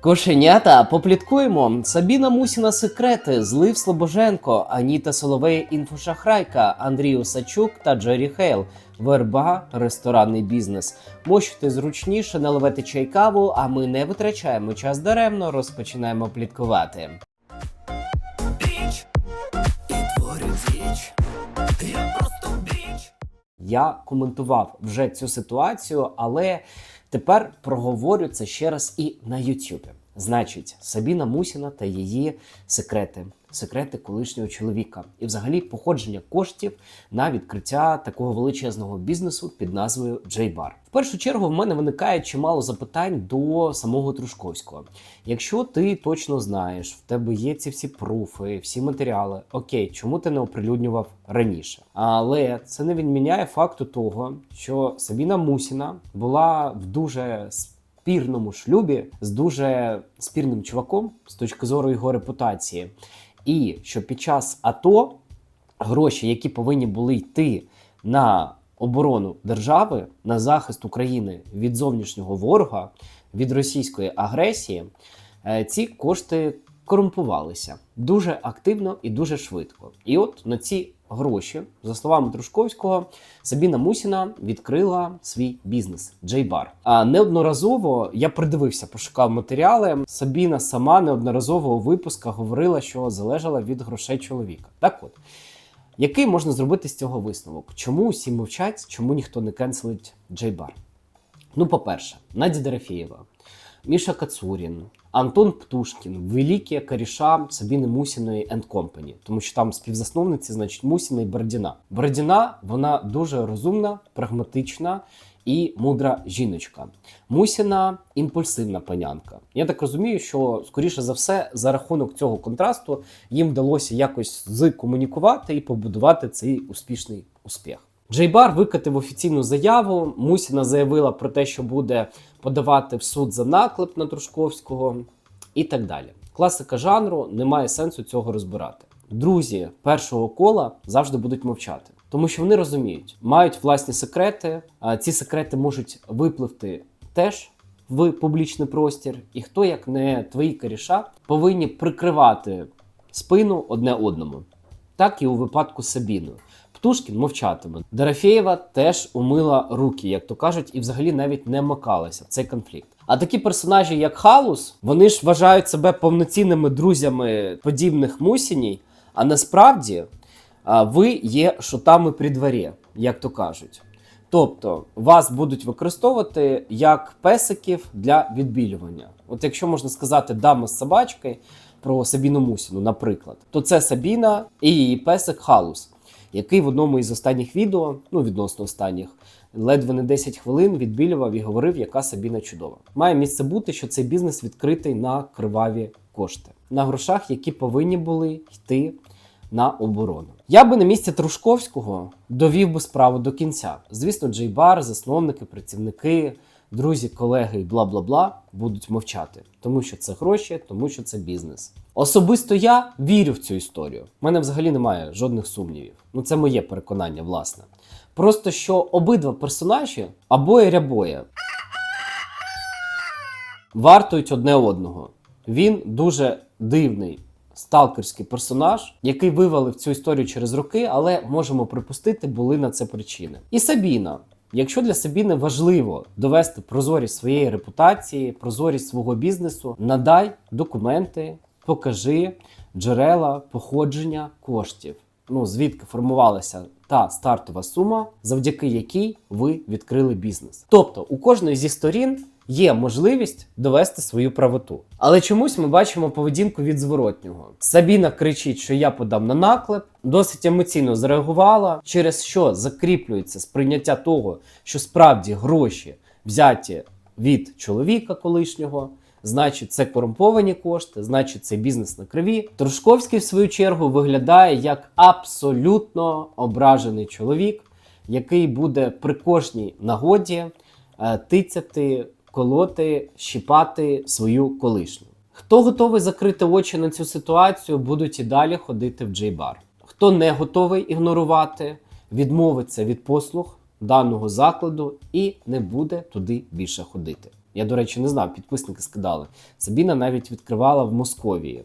Кошенята, попліткуємо. Сабіна Мусіна секрети, злив Слобоженко, Аніта Соловей, інфошахрайка, Андрій Осачук та Джері Хейл. Верба, ресторанний бізнес. Мощуйте зручніше, наливайте чай каву, а ми не витрачаємо час даремно, розпочинаємо пліткувати. Біч творю. Я просто біч. Я коментував вже цю ситуацію, але тепер проговорю це ще раз і на Ютубі. Значить, Сабіна Мусіна та її секрети, секрети колишнього чоловіка, і взагалі походження коштів на відкриття такого величезного бізнесу під назвою Джейбар. В першу чергу в мене виникає чимало запитань до самого Трушковського. Якщо ти точно знаєш, в тебе є ці всі пруфи, всі матеріали, окей, чому ти не оприлюднював раніше? Але це не відміняє факту того, що Сабіна Мусіна була в дуже спірному шлюбі з дуже спірним чуваком з точки зору його репутації, і що під час АТО гроші, які повинні були йти на оборону держави, на захист України від зовнішнього ворога, від російської агресії, е, ці кошти корумпувалися дуже активно і дуже швидко. І от на ці гроші, за словами Трушковського, Сабіна Мусіна відкрила свій бізнес Джейбар. А неодноразово я придивився, пошукав матеріали. Сабіна сама неодноразово у випусках говорила, що залежала від грошей чоловіка. Так от. Який можна зробити з цього висновок? Чому усі мовчать, чому ніхто не кенселить Джейбар? Ну, по-перше, Надя Дорофєєва, Міша Кацурін, Антон Птушкін, великі коріша Сабіни Мусіної and Company, тому що там співзасновниці, значить, Мусіна і Бородіна. Бородіна, вона дуже розумна, прагматична і мудра жіночка. Мусіна імпульсивна панянка. Я так розумію, що скоріше за все, за рахунок цього контрасту їм вдалося якось зкомунікувати і побудувати цей успішний успіх. Джейбар викатив офіційну заяву. Мусіна заявила про те, що буде подавати в суд за наклеп на Трушковського і так далі. Класика жанру немає сенсу цього розбирати. Друзі першого кола завжди будуть мовчати, тому що вони розуміють, мають власні секрети. А ці секрети можуть випливти теж в публічний простір, і хто, як не твої коріша, повинні прикривати спину одне одному. Так і у випадку з Сабіною. Птушкін мовчатиме. Дорофєєва теж умила руки, як то кажуть, і взагалі навіть не макалася в цей конфлікт. А такі персонажі, як Халус, вони ж вважають себе повноцінними друзями подібних Мусіній, а насправді ви є шутами при дворі, як то кажуть. Тобто вас будуть використовувати як песиків для відбілювання. От якщо можна сказати дама з собачкою про Сабіну Мусіну, наприклад, то це Сабіна і її песик Халус, який в одному із останніх відео, ну відносно останніх, ледве не 10 хвилин відбілював і говорив, яка Сабіна чудова. Має місце бути, що цей бізнес відкритий на криваві кошти, на грошах, які повинні були йти на оборону. Я би на місці Трушковського довів би справу до кінця. Звісно, Джейбар, засновники, працівники, друзі, колеги і бла бла бла будуть мовчати, тому що це гроші, тому що це бізнес. Особисто я вірю в цю історію. У мене взагалі немає жодних сумнівів. Ну це моє переконання, власне. Просто що обидва персонажі абоє рябоє вартують одне одного. Він дуже дивний сталкерський персонаж, який вивалив цю історію через роки, але можемо припустити, були на це причини. І Сабіна. Якщо для Сабіни важливо довести прозорість своєї репутації, прозорість свого бізнесу, надай документи, покажи джерела походження коштів. Ну звідки формувалася та стартова сума, завдяки якій ви відкрили бізнес. Тобто у кожної зі сторін є можливість довести свою правоту. Але чомусь ми бачимо поведінку від зворотнього. Сабіна кричить, що я подам на наклеп, досить емоційно зреагувала, через що закріплюється сприйняття того, що справді гроші взяті від чоловіка колишнього. Значить, це корумповані кошти, значить, це бізнес на криві. Трушковський, в свою чергу, виглядає як абсолютно ображений чоловік, який буде при кожній нагоді е, тицяти, колоти, щіпати свою колишню. Хто готовий закрити очі на цю ситуацію, будуть і далі ходити в джейбар. Хто не готовий ігнорувати, відмовиться від послуг даного закладу і не буде туди більше ходити. Я, до речі, не знав, підписники скидали. Сабіна навіть відкривала в Московії.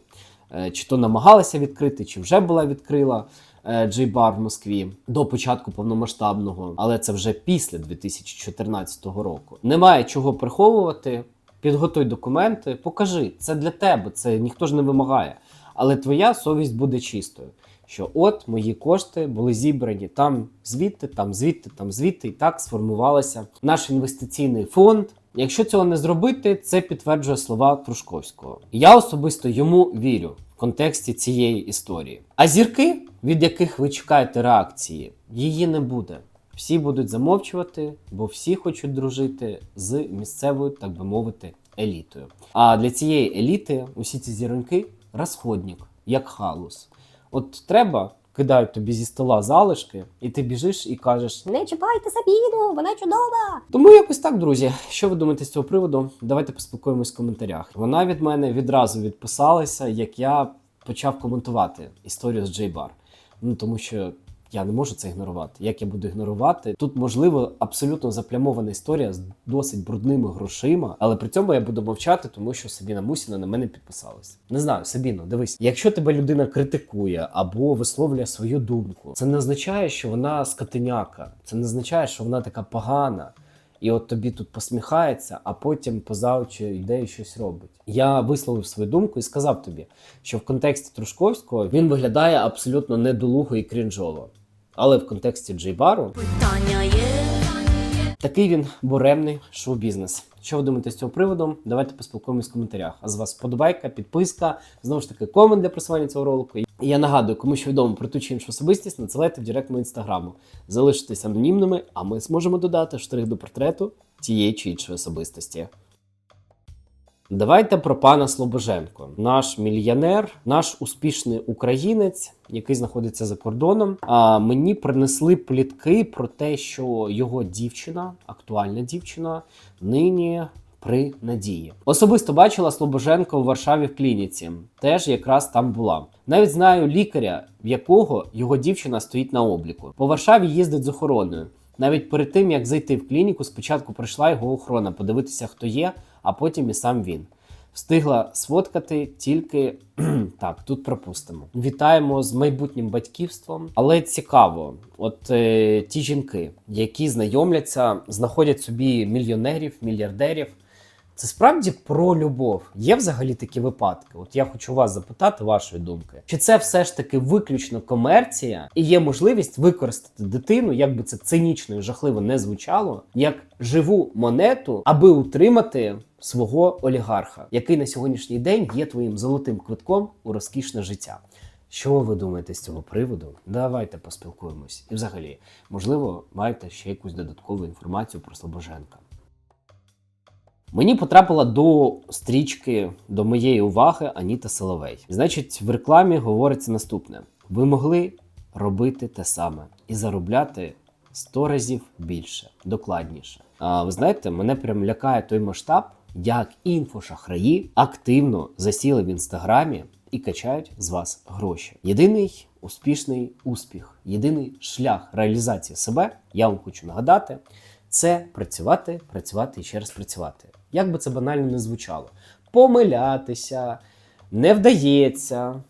Е, Чи то намагалася відкрити, чи вже була відкрила Джей-бар в Москві до початку повномасштабного, але це вже після 2014 року. Немає чого приховувати. Підготуй документи, покажи. Це для тебе, це ніхто ж не вимагає. Але твоя совість буде чистою. Що от мої кошти були зібрані там звідти, там звідти, там звідти, і так сформувалося наш інвестиційний фонд. Якщо цього не зробити, це підтверджує слова Трушковського. Я особисто йому вірю в контексті цієї історії. А зірки, від яких ви чекаєте реакції, її не буде. Всі будуть замовчувати, бо всі хочуть дружити з місцевою, так би мовити, елітою. А для цієї еліти усі ці зіроньки розходник, як халус. От треба, кидають тобі зі стола залишки, і ти біжиш і кажеш: Не чіпайте Сабіну, вона чудова. тому якось так, друзі. Що ви думаєте з цього приводу? Давайте поспілкуємось в коментарях. Вона від мене відразу відписалася, як я почав коментувати історію з Джейбар. Ну тому що я не можу це ігнорувати. Як я буду ігнорувати? Тут можливо абсолютно заплямована історія з досить брудними грошима, але при цьому я буду мовчати, тому що Сабіна Мусіна на мене підписалася. Не знаю, Сабіно, дивись, якщо тебе людина критикує або висловлює свою думку, це не означає, що вона скотиняка, це не означає, що вона така погана. І от тобі тут посміхається, а потім поза очі йде і щось робить. Я висловив свою думку і сказав тобі, що в контексті Трушковського він виглядає абсолютно недолуго і крінжово. Але в контексті Джейбару Питання є. такий він буремний шоу-бізнес. Що ви думаєте з цього приводу? Давайте поспілкуємось в коментарях. А з вас вподобайка, підписка, знову ж таки, комент для просування цього ролику. І я нагадую, кому що відомо про ту чи іншу особистість, надсилайте в директ мою інстаграму. Залишитесь анонімними, а ми зможемо додати штрих до портрету тієї чи іншої особистості. Давайте про пана Слобоженко, наш мільйонер, наш успішний українець, який знаходиться за кордоном. А мені принесли плітки про те, що його дівчина, актуальна дівчина, нині при надії. Особисто бачила Слобоженко у Варшаві в клініці. Теж якраз там була. Навіть знаю лікаря, в якого його дівчина стоїть на обліку. По Варшаві їздить з охороною. Навіть перед тим як зайти в клініку, спочатку прийшла його охорона, подивитися, хто є, а потім і сам він. Встигла сфоткати тільки так, тут пропустимо. Вітаємо з майбутнім батьківством. Але цікаво, от е, ті жінки, які знайомляться, знаходять собі мільйонерів, мільярдерів. Це справді про любов. Є взагалі такі випадки? От я хочу вас запитати вашої думки. Чи це все ж таки виключно комерція і є можливість використати дитину, як би це цинічно і жахливо не звучало, як живу монету, аби утримати свого олігарха, який на сьогоднішній день є твоїм золотим квитком у розкішне життя? Що ви думаєте з цього приводу? Давайте поспілкуємось. І взагалі, можливо, маєте ще якусь додаткову інформацію про Слобоженка. Мені потрапила до стрічки до моєї уваги Аніта Соловей. Значить, в рекламі говориться наступне: ви могли робити те саме і заробляти 100 разів більше, докладніше. А ви знаєте, мене прям лякає той масштаб, як інфошахраї активно засіли в інстаграмі і качають з вас гроші. Єдиний успішний успіх, єдиний шлях реалізації себе, я вам хочу нагадати, це працювати, працювати і ще раз працювати. Як би це банально не звучало, помилятися, не вдається,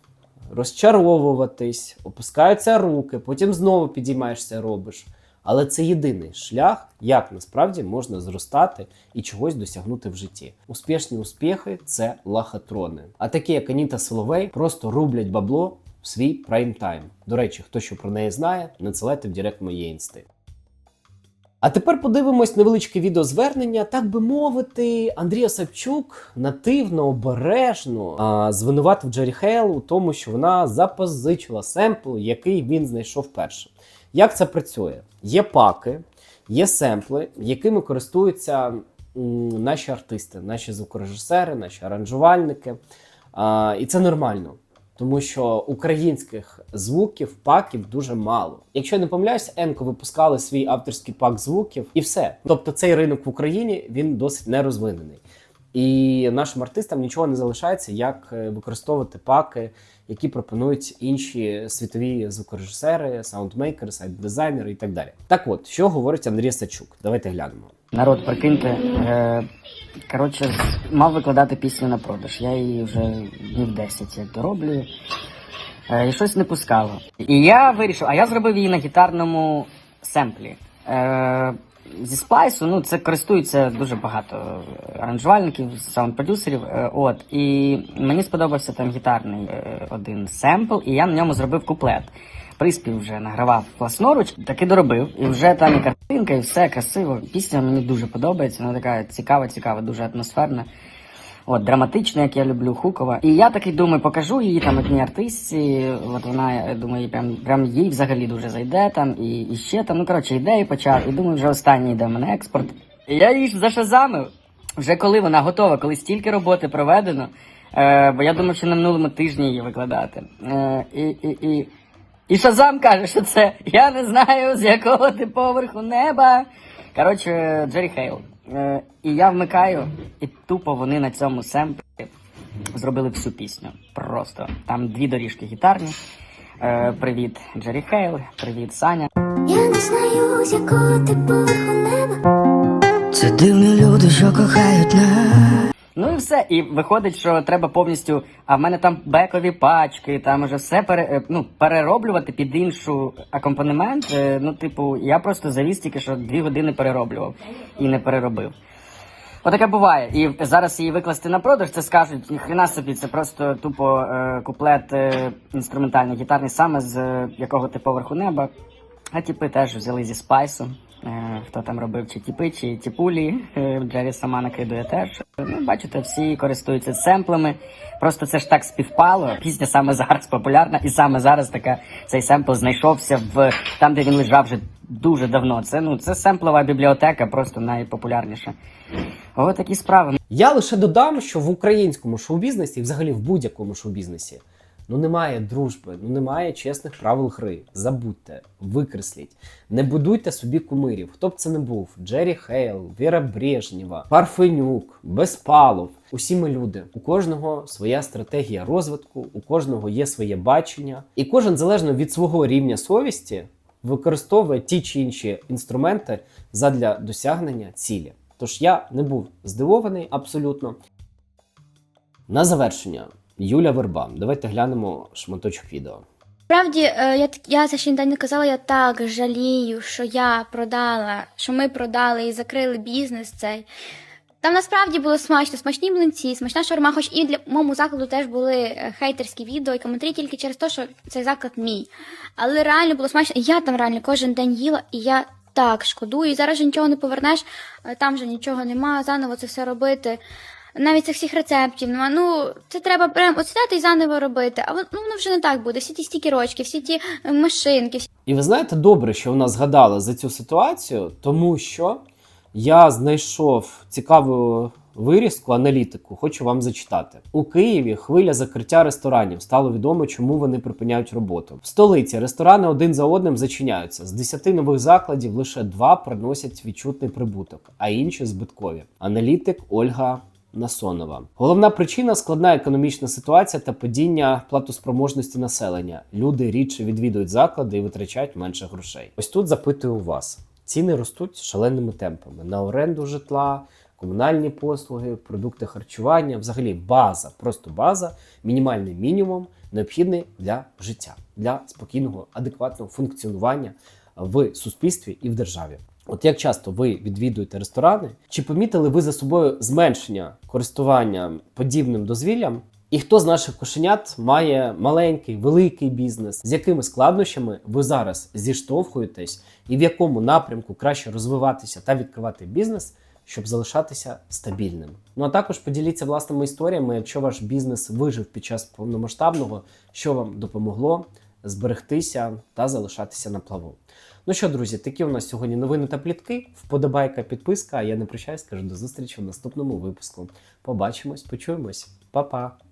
розчаровуватись, опускаються руки, потім знову підіймаєшся, робиш. Але це єдиний шлях, як насправді можна зростати і чогось досягнути в житті. Успішні успіхи це лахатрони. А такі, як Аніта Соловей, просто рублять бабло в свій прайм-тайм. До речі, хто що про неї знає, надсилайте в директ моєї інсти. А тепер подивимось невеличке відеозвернення, так би мовити, Андрій Савчук нативно, обережно а, звинуватив Джері Хейл у тому, що вона запозичила семпл, який він знайшов першим. Як це працює? Є паки, є семпли, якими користуються наші артисти, наші звукорежисери, наші аранжувальники. І це нормально. Тому що українських звуків, паків дуже мало. Якщо я не помиляюсь, Енко випускали свій авторський пак звуків і все. Тобто цей ринок в Україні він досить нерозвинений. І нашим артистам нічого не залишається, як е, використовувати паки, які пропонують інші світові звукорежисери, саундмейкери, сайт-дизайнери і так далі. Так от, що говорить Андрій Сачук? Давайте глянемо. Народ, прикиньте, е, коротше, мав викладати пісню на продаж. Я її вже днів 10 як дороблюю. Е, і щось не пускало. І я вирішив, а я зробив її на гітарному семплі. Е, зі сплайсу, ну це користується дуже багато аранжувальників, саунд-продюсерів. Е, от, і мені сподобався там гітарний е, один семпл, і я на ньому зробив куплет. Приспів вже награвав власноруч, таки доробив. І вже там і картинка, і все красиво. Пісня мені дуже подобається. Вона така цікава, цікава, дуже атмосферна. От, драматична, як я люблю, хукова. І я такий думаю, покажу її там одній артистці. От вона, я думаю, прям, прям їй взагалі дуже зайде там. І, і ще там, ну коротше, ідеї почав. І думаю, вже останній йде в мене експорт. І я її зашазамив. Вже коли вона готова, коли стільки роботи проведено. Е, бо я думав, що на минулому тижні її викладати. Е, і, і, і, і Шазам каже, що це я не знаю, з якого ти поверху неба. Коротше, Джері Хейл. Е, і я вмикаю, і тупо вони на цьому семплі зробили всю пісню. Просто там дві доріжки гітарні. Е, привіт, Джері Хейл, привіт, Саня. Я не знаю, з якого ти поверху неба. Це дивні люди, що кохають нас. Ну і все. І виходить, що треба повністю. А в мене там бекові пачки, там уже все пере, е, ну, перероблювати під іншу акомпанемент. Е, Ну, типу, я просто завіз тільки що дві години перероблював і не переробив. Отаке буває. І зараз її викласти на продаж, це скажуть, ніхрена собі, це просто тупо е, куплет е, інструментальний гітарний, саме з е, якого ти поверху неба. А тіпи теж взяли зі спайсу. Е, хто там робив чи тіпи, чи тіпулі. Е, Джері сама накидує теж. Ну, бачите, всі користуються семплами. Просто це ж так співпало. Пісня саме зараз популярна, і саме зараз така цей семпл знайшовся в там, де він лежав вже дуже давно. Це ну це семплова бібліотека, просто найпопулярніша. Ось такі справи. Я лише додам, що в українському шоу-бізнесі, взагалі в будь-якому шоу-бізнесі, ну немає дружби, ну немає чесних правил гри. Забудьте, викресліть, не будуйте собі кумирів. Хто б це не був: Джері Хейл, Віра Брежнєва, Парфенюк, Безпалов. Усі ми люди. У кожного своя стратегія розвитку, у кожного є своє бачення, і кожен залежно від свого рівня совісті використовує ті чи інші інструменти задля досягнення цілі. Тож я не був здивований абсолютно. На завершення, Юля Верба. Давайте глянемо шматочок відео. Справді, е, я, я за ще ніде не казала, я так жалію, що я продала, що ми продали і закрили бізнес цей. Там насправді було смачно, смачні млинці, смачна шаурма, хоч і для моєму закладу теж були е, хейтерські відео і коментарі тільки через те, що цей заклад мій. Але реально було смачно. Я там реально кожен день їла, і я так шкодую. І зараз вже нічого не повернеш, е, там вже нічого нема, заново це все робити. Навіть цих всіх рецептів нема. Ну, це треба прям оцідати і заново робити. А воно, ну, воно вже не так буде. Всі ті стікерочки, всі ті е, машинки, всі І ви знаєте, добре, що вона згадала за цю ситуацію, тому що я знайшов цікаву вирізку, аналітику, хочу вам зачитати. У Києві хвиля закриття ресторанів. Стало відомо, чому вони припиняють роботу. В столиці ресторани один за одним зачиняються. З 10 нових закладів лише два приносять відчутний прибуток, а інші збиткові. Аналітик Ольга Насонова. Головна причина складна економічна ситуація та падіння платоспроможності населення. Люди рідше відвідують заклади і витрачають менше грошей. Ось тут запитую вас: ціни ростуть шаленими темпами на оренду житла, комунальні послуги, продукти харчування, взагалі база, просто база, мінімальний мінімум, необхідний для життя, для спокійного, адекватного функціонування в суспільстві і в державі. От як часто ви відвідуєте ресторани, чи помітили ви за собою зменшення користування подібним дозвіллям? І хто з наших кошенят має маленький, великий бізнес, з якими складнощами ви зараз зіштовхуєтесь, і в якому напрямку краще розвиватися та відкривати бізнес, щоб залишатися стабільним? Ну а також поділіться власними історіями, якщо ваш бізнес вижив під час повномасштабного, що вам допомогло зберегтися та залишатися на плаву. Ну що, друзі, такі у нас сьогодні новини та плітки. Вподобайка, підписка. А я не прощаюсь, кажу до зустрічі в наступному випуску. Побачимось, почуємось, Па-па!